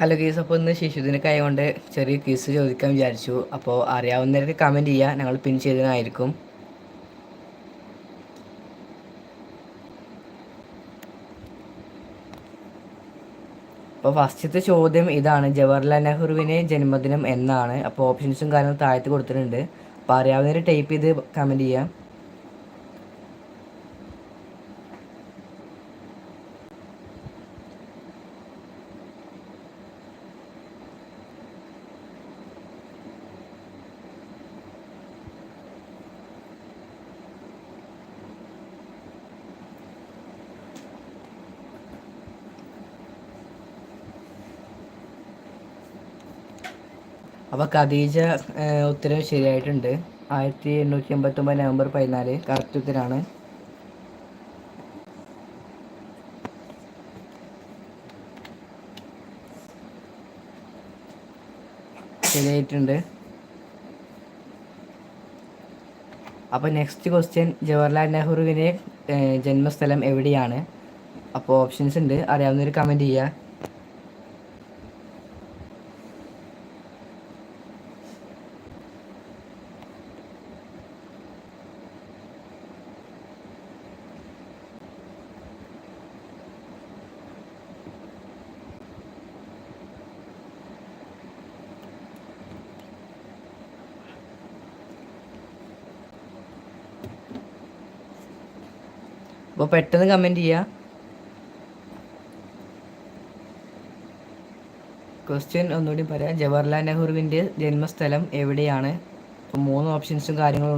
Hello case അപ്പോൾ ഇന്ന് ശിശുദിനെ കൈകൊണ്ട് ചെറിയ ക്വിസ് ചോദിക്കാൻ വിചാരിച്ചു. അപ്പോൾ അറിയാവുന്നവർക്ക് കമന്റ് ചെയ്യുക ഞങ്ങൾ പിൻ ചെയ്തതായിരിക്കും അപ്പോൾ ഫസ്റ്റത്തെ ചോദ്യം ഇതാണ്. ജവഹർലാൽ നെഹ്റുവിനെ ജന്മദിനം എന്നാണ്. അപ്പോൾ ഓപ്ഷൻസും കാര്യങ്ങളും താഴത്ത് കൊടുത്തിട്ടുണ്ട്. അപ്പോൾ അറിയാവുന്നവർ ടൈപ്പ് ചെയ്ത് കമന്റ് ചെയ്യാം. അപ്പോൾ ഖദീജ ഉത്തരവ് ഉത്തരം ശരിയായിട്ടുണ്ട്. ആയിരത്തി എണ്ണൂറ്റി എൺപത്തൊമ്പത് നവംബർ പതിനാല് കറക്റ്റ് ഉത്തരമാണ് ശരിയായിട്ടുണ്ട്. അപ്പോൾ നെക്സ്റ്റ് ക്വസ്റ്റ്യൻ ജവഹർലാൽ നെഹ്റുവിന്റെ ജന്മസ്ഥലം എവിടെയാണ്? അപ്പോൾ ഓപ്ഷൻസ് ഉണ്ട്. അറിയാവുന്നവർ കമന്റ് ചെയ്യുക അപ്പോൾ പെട്ടെന്ന് കമന്റ് ചെയ്യുക ക്വസ്റ്റ്യൻ ഒന്നുകൂടി പറയാം. ജവഹർലാൽ നെഹ്റുവിന്റെ ജന്മസ്ഥലം എവിടെയാണ്? മൂന്ന് ഓപ്ഷൻസും കാര്യങ്ങളും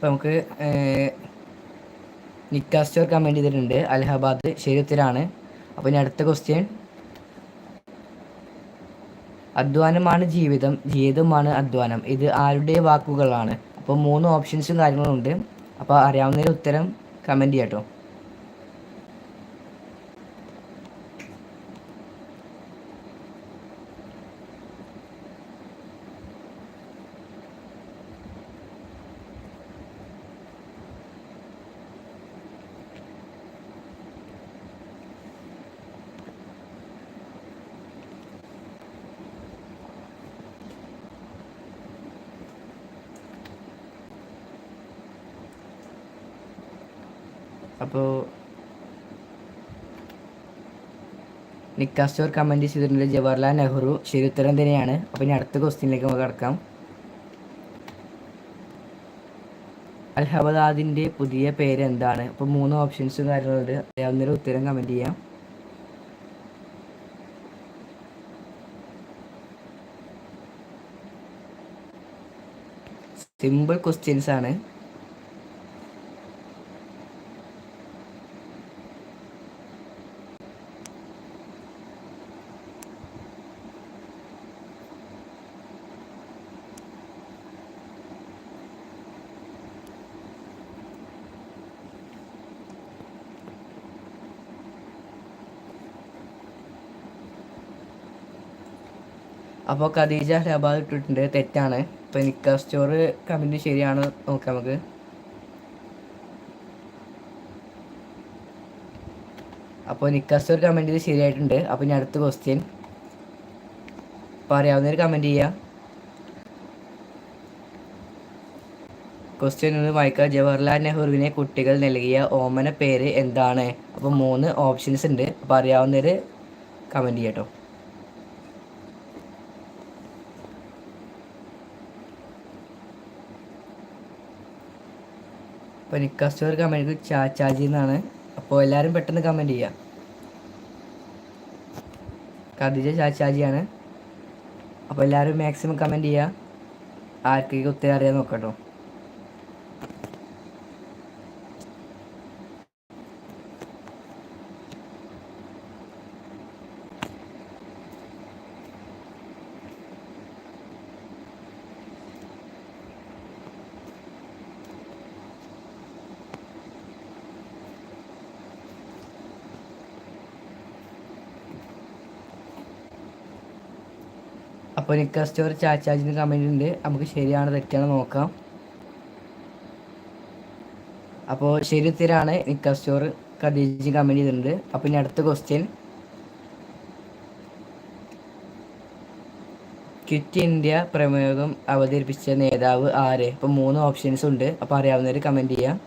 അപ്പോൾ നമുക്ക് നിക്കാസ്റ്റോർ കമന്റ് ചെയ്തിട്ടുണ്ട് അലഹബാദ് ശരി ഉത്തരാണ് അപ്പോൾ ഇനി അടുത്ത ക്വസ്റ്റ്യൻ അധ്വാനമാണ് ജീവിതം ജീവിതമാണ് അധ്വാനം. ഇത് ആരുടെ വാക്കുകളാണ്? അപ്പോൾ മൂന്ന് ഓപ്ഷൻസും കാര്യങ്ങളും ഉണ്ട്. അപ്പോൾ അറിയാവുന്നതിന് ഉത്തരം കമന്റ് ചെയ്യാം കേട്ടോ അപ്പോൾ നിക്കാസ്റ്റോർ കമന്റ് ചെയ്തിട്ടുണ്ട് ജവഹർലാൽ നെഹ്റു ശരി ഉത്തരം തന്നെയാണ് അപ്പോൾ ഇനി അടുത്ത ക്വസ്റ്റ്യനിലേക്ക് നമുക്ക് കടക്കാം. അലഹബാദിന്റെ പുതിയ പേര് എന്താണ് അപ്പോൾ മൂന്ന് ഓപ്ഷൻസും കാര്യങ്ങളുണ്ട്. അറിയാവുന്നൊരു ഉത്തരം കമന്റ് ചെയ്യാം. സിമ്പിൾ ക്വസ്റ്റ്യൻസ് ആണ്. അപ്പോൾ ഖദീജ ഹൈദരാബാദ് ഇട്ടിട്ടുണ്ട്. തെറ്റാണ്. ഇപ്പോൾ നിക്ക സ്റ്റോർ കമന്റ് ശരിയാണ് നോക്കാം നമുക്ക്. അപ്പോൾ നിക്ക സ്റ്റോർ കമന്റ് ചെയ്ത് ശരിയായിട്ടുണ്ട്. അപ്പോൾ ഇനി അടുത്ത ക്വസ്റ്റ്യൻ അപ്പോൾ അറിയാവുന്നവർ കമന്റ് ചെയ്യുക ക്വസ്റ്റ്യൻ ഒന്ന് വായിക്കുക ജവഹർലാൽ നെഹ്റുവിനെ കുട്ടികൾ നൽകിയ ഓമന പേര് എന്താണ്? അപ്പോൾ മൂന്ന് ഓപ്ഷൻസ് ഉണ്ട്. അപ്പോൾ അറിയാവുന്നവർ കമന്റ് ചെയ്യാം കേട്ടോ അപ്പോൾ റിക്വസ്റ്റ് ഒരു കമന്റ് ചാച്ചാജി എന്നാണ് അപ്പോൾ എല്ലാവരും പെട്ടെന്ന് കമന്റ് ചെയ്യാം. ഖദീജ ചാച്ചാജിയാണ് അപ്പോൾ എല്ലാവരും മാക്സിമം കമന്റ് ചെയ്യുക ആർക്കൊക്കെ ഉത്തരം അറിയാൻ നോക്കട്ടോ. അപ്പോൾ നിക്ക സ്റ്റോർ ചാച്ചാജിന് കമന്റ് ഉണ്ട്. നമുക്ക് ശരിയാണ് തെറ്റാണ് നോക്കാം. അപ്പോൾ ശരി ഉത്തരാണ് നിക്ക സ്റ്റോർ ഖദീജ് കമന്റ് ചെയ്തിട്ടുണ്ട്. അപ്പോൾ ഇനി അടുത്ത ക്വസ്റ്റ്യൻ ക്വിറ്റ് ഇന്ത്യ പ്രമേയം അവതരിപ്പിച്ച നേതാവ് ആര്? ഇപ്പം മൂന്ന് ഓപ്ഷൻസ് ഉണ്ട്. അപ്പോൾ അറിയാവുന്നവർ കമന്റ് ചെയ്യാം.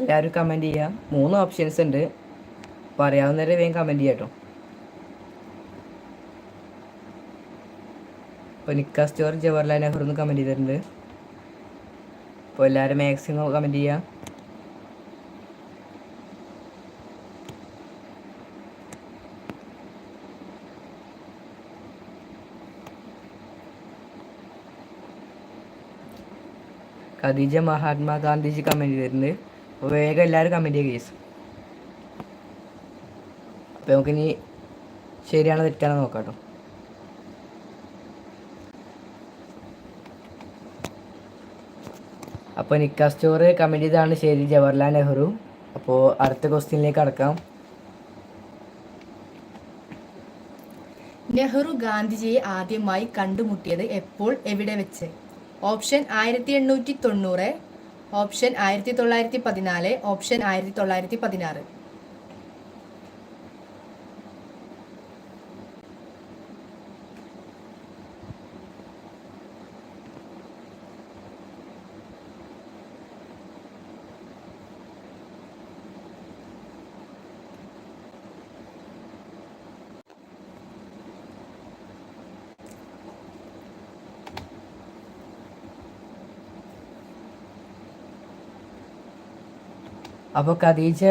എല്ലാവരും കമന്റ് ചെയ്യുക മൂന്ന് ഓപ്ഷൻസ് ഉണ്ട്. അപ്പോൾ വേഗം കമന്റ് ചെയ്യാം കേട്ടോ ഇപ്പോൾ നിക്ക സ്റ്റോർ ജവഹർലാൽ നെഹ്റു എന്ന് കമന്റ് ചെയ്തിട്ടുണ്ട്. അപ്പോൾ എല്ലാവരും മാക്സിമം കമന്റ് ചെയ്യാം. ഖദീജ മഹാത്മാഗാന്ധിജി കമന്റ് ചെയ്തിട്ടുണ്ട്. അപ്പോൾ വേഗം എല്ലാവരും കമന്റ് ചെയ്യുക കേസ് അപ്പോൾ നമുക്കിനി ശരിയാണോ തെറ്റാണോ നോക്കാം കേട്ടോ. അപ്പോൾ നിക്ക സ്റ്റോർ കമന്റ് ചെയ്താണ് ശരി ജവഹർലാൽ നെഹ്റു. അപ്പോൾ അടുത്ത ക്വസ്റ്റ്യനിലേക്ക് കടക്കാം. നെഹ്റു ഗാന്ധിജിയെ ആദ്യമായി കണ്ടുമുട്ടിയത് എപ്പോൾ? എവിടെ വെച്ച്? ഓപ്ഷൻ ആയിരത്തി എണ്ണൂറ്റി തൊണ്ണൂറ് ഓപ്ഷൻ ആയിരത്തി തൊള്ളായിരത്തി പതിനാല് ഓപ്ഷൻ ആയിരത്തി തൊള്ളായിരത്തി പതിനാറ് അപ്പോൾ ഖദീജ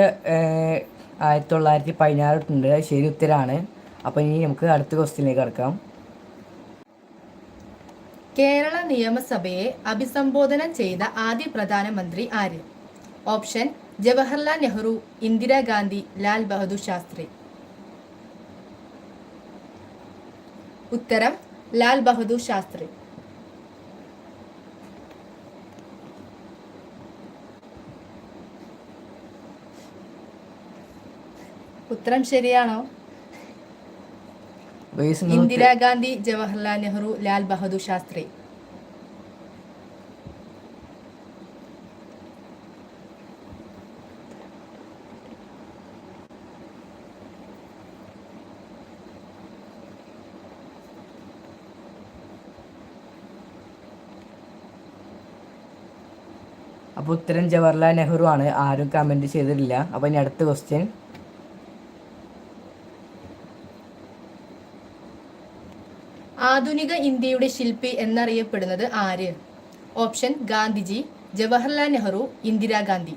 ആയിരത്തി തൊള്ളായിരത്തി അത് ശരി ഉത്തരാണ്. അപ്പോൾ ഇനി നമുക്ക് അടുത്ത ക്വസ്റ്റ്യനിലേക്ക് കടക്കാം. കേരള നിയമസഭയെ അഭിസംബോധന ചെയ്ത ആദ്യ പ്രധാനമന്ത്രി ആര്? ഓപ്ഷൻ ജവഹർലാൽ നെഹ്റു ഇന്ദിരാഗാന്ധി ലാൽ ബഹദൂർ ശാസ്ത്രി. ഉത്തരം ലാൽ ബഹദൂർ ശാസ്ത്രി. ഉത്തരം ശരിയാണോ? ഇന്ദിരാഗാന്ധി ജവഹർലാൽ നെഹ്റു ലാൽ ബഹദൂർ ശാസ്ത്രി. അപ്പോൾ ഉത്തരം ജവഹർലാൽ നെഹ്റു ആണ്. ആരും കമന്റ് ചെയ്തിട്ടില്ല. അപ്പോൾ ഇനി അടുത്ത ക്വസ്റ്റ്യൻ ആധുനിക ഇന്ത്യയുടെ ശില്പി എന്നറിയപ്പെടുന്നത് ആര്? ഓപ്ഷൻ ഗാന്ധിജി ജവഹർലാൽ നെഹ്റു ഇന്ദിരാഗാന്ധി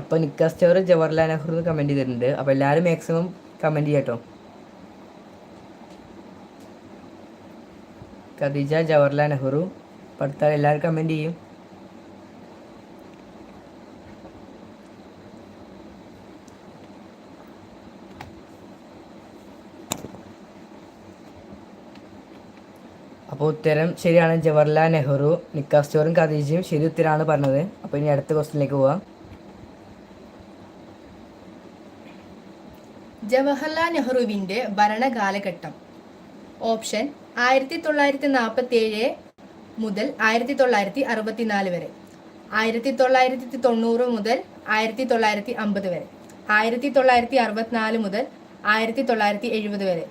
അപ്പോൾ നിക്ക സ്റ്റോർ ജവഹർലാൽ നെഹ്റു കമന്റ് ചെയ്തിട്ടുണ്ട്. അപ്പോൾ എല്ലാവരും മാക്സിമം കമന്റ് ചെയ്യട്ടോ. ഖദീജ ജവഹർലാൽ നെഹ്റു അടുത്ത എല്ലാവരും കമന്റ് ചെയ്യും. അപ്പോൾ ഉത്തരം ശരിയാണ് ജവഹർലാൽ നെഹ്റു നിക്കാസ്റ്റോറും ഖദീജയും ശരി ഉത്തരമാണ് പറഞ്ഞത്. അപ്പോൾ ഇനി അടുത്ത ക്വസ്റ്റിനിലേക്ക് പോവാം. ജവഹർലാൽ നെഹ്റുവിന്റെ ഭരണകാലഘട്ടം. ഓപ്ഷൻ ആയിരത്തി തൊള്ളായിരത്തി നാൽപ്പത്തി ഏഴ് മുതൽ ആയിരത്തി തൊള്ളായിരത്തി അറുപത്തിനാല് വരെ. ആയിരത്തി തൊള്ളായിരത്തി തൊണ്ണൂറ് മുതൽ ആയിരത്തി തൊള്ളായിരത്തി അമ്പത് വരെ. ആയിരത്തി തൊള്ളായിരത്തി അറുപത്തിനാല് മുതൽ ആയിരത്തി തൊള്ളായിരത്തി എഴുപത് വരെ.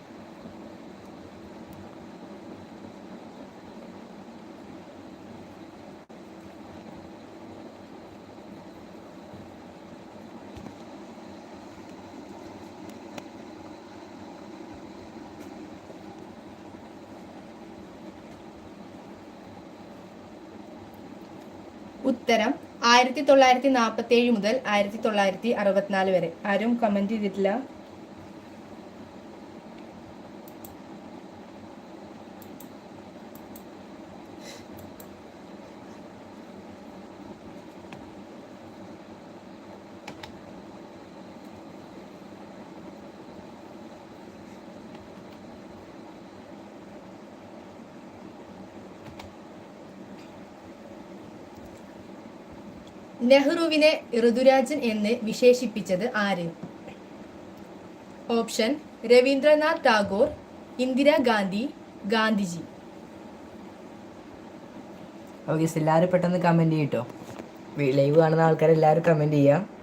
ഉത്തരം ആയിരത്തി തൊള്ളായിരത്തി നാൽപ്പത്തി ഏഴ് മുതൽ ആയിരത്തി തൊള്ളായിരത്തി അറുപത്തിനാല് വരെ. ആരും കമന്റ് ചെയ്തിട്ടില്ല. നെഹ്റുവിനെ ഋതുരാജൻ എന്ന് വിശേഷിപ്പിച്ചത് ആര്? ഓപ്ഷൻ രവീന്ദ്രനാഥ് ടാഗോർ ഇന്ദിരാഗാന്ധി ഗാന്ധിജി. ഓക്കെ എല്ലാവരും പെട്ടെന്ന് കമന്റ് ചെയ്യട്ടോ ലൈവ് കാണുന്ന ആൾക്കാർ എല്ലാവരും കമന്റ് ചെയ്യുക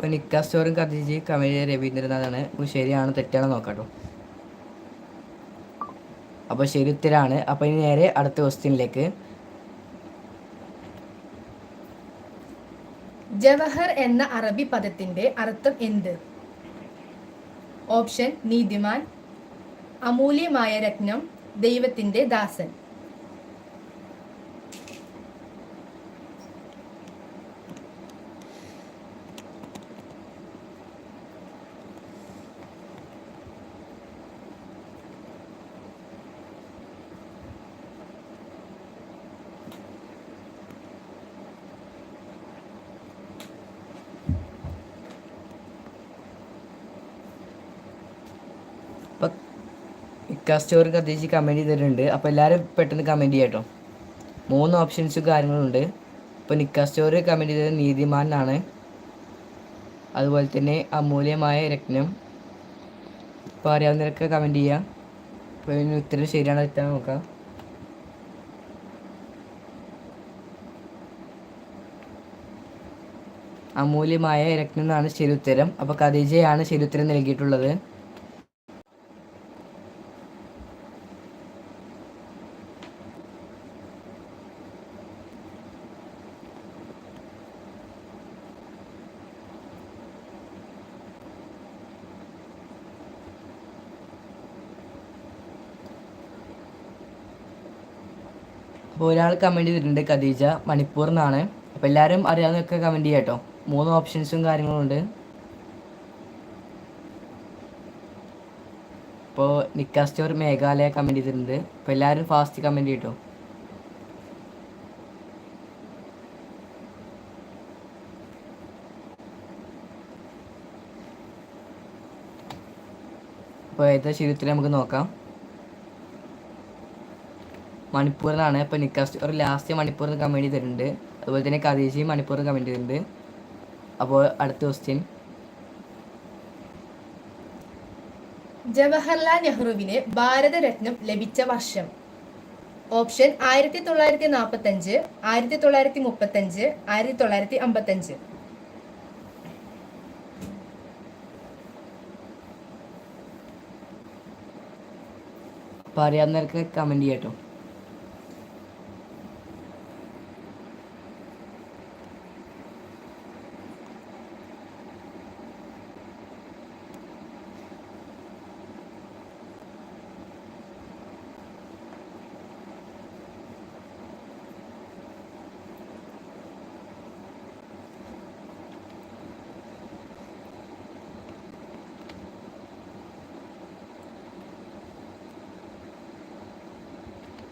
അപ്പോൾ നിക്ക സ്റ്റോറും കഥിജി കമൽ രവീന്ദ്രനാഥാണ്. അപ്പോൾ ശരിയാണ് തെറ്റാണ് നോക്കാട്ടോ. അപ്പോൾ ശരി ഉത്തരാണ്. അപ്പോൾ ഇനി നേരെ അടുത്ത ക്വസ്റ്റ്യനിലേക്ക്. ജവഹർ എന്ന അറബി പദത്തിന്റെ അർത്ഥം എന്ത്? ഓപ്ഷൻ നീതിമാൻ അമൂല്യമായ രത്നം ദൈവത്തിന്റെ ദാസൻ. നിക്ക സ്റ്റോറും കഥിജി കമന്റ് ചെയ്തിട്ടുണ്ട് അപ്പോൾ എല്ലാവരും പെട്ടെന്ന് കമന്റ് ചെയ്യാട്ടോ മൂന്ന് ഓപ്ഷൻസും കാര്യങ്ങളുണ്ട്. ഇപ്പോൾ നിക്ക സ്റ്റോറി കമന്റ് ചെയ്തത് നീതിമാൻ എന്നാണ് അതുപോലെ തന്നെ അമൂല്യമായ രത്നം. ഇപ്പോൾ അറിയാവുന്നവരൊക്കെ കമന്റ് ചെയ്യാം. അപ്പോൾ ഇതിന് ഉത്തരം ശരിയാണോ എത്താൻ നോക്കാം. അമൂല്യമായ രത്നം എന്നാണ് ശരി ഉത്തരം. അപ്പോൾ കദീജയാണ് ശരി ഉത്തരം നൽകിയിട്ടുള്ളത്. അപ്പോൾ ഒരാൾ കമന്റ് ചെയ്തിട്ടുണ്ട് ഖദീജ മണിപ്പൂർ എന്നാണ് അപ്പോൾ എല്ലാവരും അറിയാവുന്നതൊക്കെ കമന്റ് ചെയ്യാം കേട്ടോ മൂന്ന് ഓപ്ഷൻസും കാര്യങ്ങളും ഉണ്ട്. അപ്പോൾ നിക്ക സ്റ്റോർ മേഘാലയ കമന്റ് ചെയ്തിട്ടുണ്ട്. അപ്പോൾ എല്ലാവരും ഫാസ്റ്റ് കമന്റ് ചെയ്യട്ടോ അപ്പോൾ ഏതാ ശരീരത്തിൽ നമുക്ക് നോക്കാം. മണിപ്പൂർ എന്നാണ് ഇപ്പോൾ ഒരു ലാസ്റ്റ് മണിപ്പൂർ കമന്റ് ചെയ്തിട്ടുണ്ട് അതുപോലെ തന്നെ കദീശയും മണിപ്പൂർ കമന്റ് ചെയ്തിട്ടുണ്ട് അപ്പോൾ അടുത്ത ക്വസ്റ്റ്യൻ ജവഹർലാൽ നെഹ്റുവിന് ഭാരതരത്നം ലഭിച്ച വർഷം. ഓപ്ഷൻ ആയിരത്തി തൊള്ളായിരത്തി നാൽപ്പത്തഞ്ച് ആയിരത്തി തൊള്ളായിരത്തി മുപ്പത്തഞ്ച് ആയിരത്തി തൊള്ളായിരത്തി അമ്പത്തഞ്ച് അപ്പോൾ അറിയാവുന്നവർക്ക് കമന്റ് ചെയ്യട്ടോ.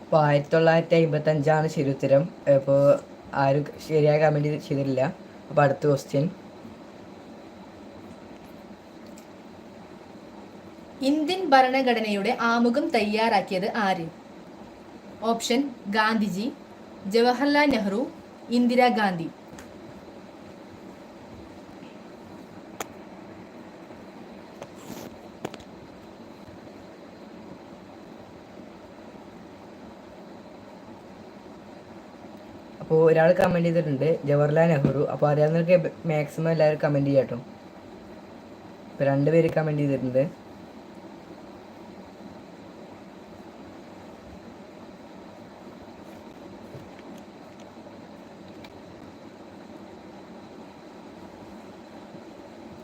അപ്പോൾ ആയിരത്തി തൊള്ളായിരത്തി അമ്പത്തി അഞ്ചാണ് ശരി ഉത്തരം അപ്പോൾ ആരും ശരിയായ കമന്റ് ചെയ്തിട്ടില്ല. അപ്പോൾ അടുത്ത ക്വസ്റ്റ്യൻ ഇന്ത്യൻ ഭരണഘടനയുടെ ആമുഖം തയ്യാറാക്കിയത് ആര്? ഓപ്ഷൻ ഗാന്ധിജി ജവഹർലാൽ നെഹ്റു ഇന്ദിരാഗാന്ധി. അപ്പോൾ ഒരാൾ കമന്റ് ചെയ്തിട്ടുണ്ട് ജവഹർലാൽ നെഹ്റു. അപ്പോൾ അറിയാവുന്നവർക്ക് മാക്സിമം എല്ലാവരും കമന്റ് ചെയ്യാട്ടോ ഇപ്പോൾ ഇപ്പം രണ്ട് പേര് കമന്റ് ചെയ്തിട്ടുണ്ട്.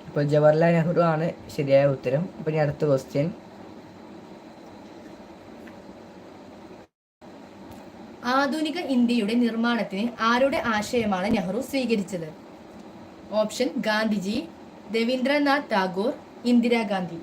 ഇപ്പോൾ ജവഹർലാൽ നെഹ്റു ആണ് ശരിയായ ഉത്തരം. അപ്പോൾ ഇനി അടുത്ത ക്വസ്റ്റ്യൻ ആധുനിക ഇന്ത്യയുടെ നിർമ്മാണത്തിന് ആരുടെ ആശയമാണ് നെഹ്റു സ്വീകരിച്ചത്? ഓപ്ഷൻ ഗാന്ധിജി രവീന്ദ്രനാഥ് ടാഗോർ ഇന്ദിരാഗാന്ധി.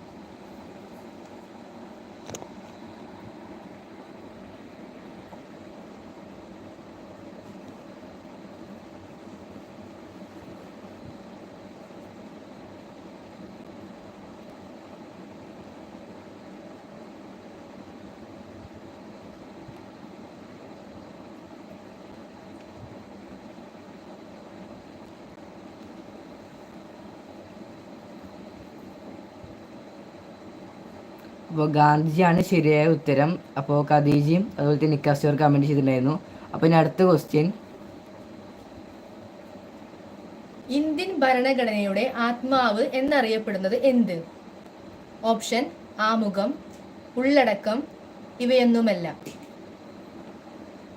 അപ്പോൾ ഗാന്ധിജിയാണ് ശരിയായ ഉത്തരം. അപ്പോൾ ഖദീജയും അതുപോലെ തന്നെ നിക്കാസ്റ്റോർ കമന്റ് ചെയ്തിട്ടുണ്ടായിരുന്നു. അപ്പോൾ ഇനി അടുത്ത ക്വസ്റ്റ്യൻ ഇന്ത്യൻ ഭരണഘടനയുടെ ആത്മാവ് എന്നറിയപ്പെടുന്നത് എന്ത്? ഓപ്ഷൻ ആമുഖം ഉള്ളടക്കം ഇവയൊന്നുമല്ല.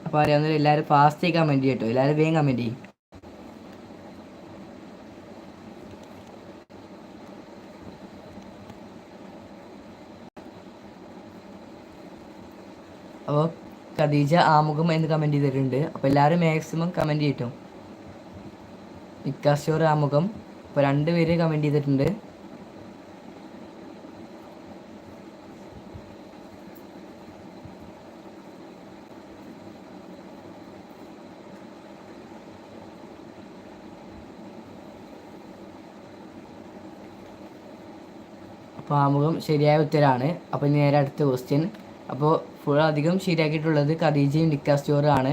അപ്പോൾ അറിയാവുന്ന എല്ലാവരും ഫാസ്റ്റ് കമന്റ് കേട്ടോ. എല്ലാവരും വേഗം കമന്റ് ചെയ്യും അപ്പോൾ ഖദീജ ആമുഖം എന്ന് കമന്റ് ചെയ്തിട്ടുണ്ട്. അപ്പോൾ എല്ലാവരും മാക്സിമം കമന്റ് ചെയ്യട്ടോ. ഇക്കാസ്റ്റോർ ആമുഖം. അപ്പോൾ രണ്ട് പേര് കമന്റ് ചെയ്തിട്ടുണ്ട്. അപ്പോൾ ആമുഖം ശരിയായ ഉത്തരമാണ് അപ്പോൾ ഇനി നേരെ അടുത്ത ക്വസ്റ്റ്യൻ അപ്പോൾ ഫുൾ അധികം ശരിയാക്കിയിട്ടുള്ളത് ഖദീജയും നിക്കാസ്റ്റോറും ആണ്.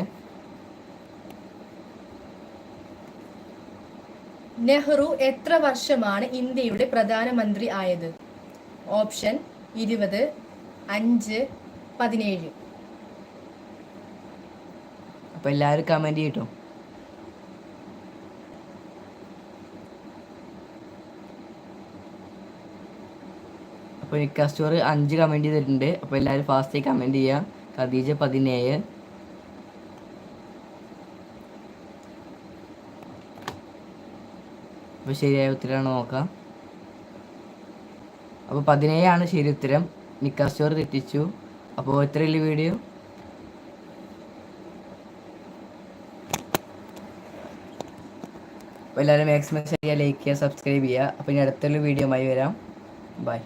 നെഹ്റു എത്ര വർഷമാണ് ഇന്ത്യയുടെ പ്രധാനമന്ത്രി ആയത്? ഓപ്ഷൻ ഇരുപത് അഞ്ച് പതിനേഴ്. അപ്പോൾ എല്ലാവരും കമന്റ് ചെയ്യട്ടോ. അപ്പോൾ നിക്കാ അഞ്ച് കമന്റ് ചെയ്തിട്ടുണ്ട്. അപ്പോൾ എല്ലാവരും ഫാസ്റ്റായി കമന്റ് ചെയ്യുക ഖദീജ പതിനേഴ്. അപ്പോൾ ശരിയായ ഉത്തരമാണ് നോക്കാം. അപ്പോൾ പതിനേഴാണ് ശരി ഉത്തരം. നിക്കാ സ്റ്റോർ തെറ്റിച്ചു. അപ്പോൾ ഇത്രയുള്ള വീഡിയോ? എല്ലാവരും മാക്സിമം ശരിയാ ലൈക്ക് ചെയ്യുക സബ്സ്ക്രൈബ് ചെയ്യുക. അപ്പോൾ ഇനി അടുത്തുള്ള വീഡിയോ ആയി വരാം. ബൈ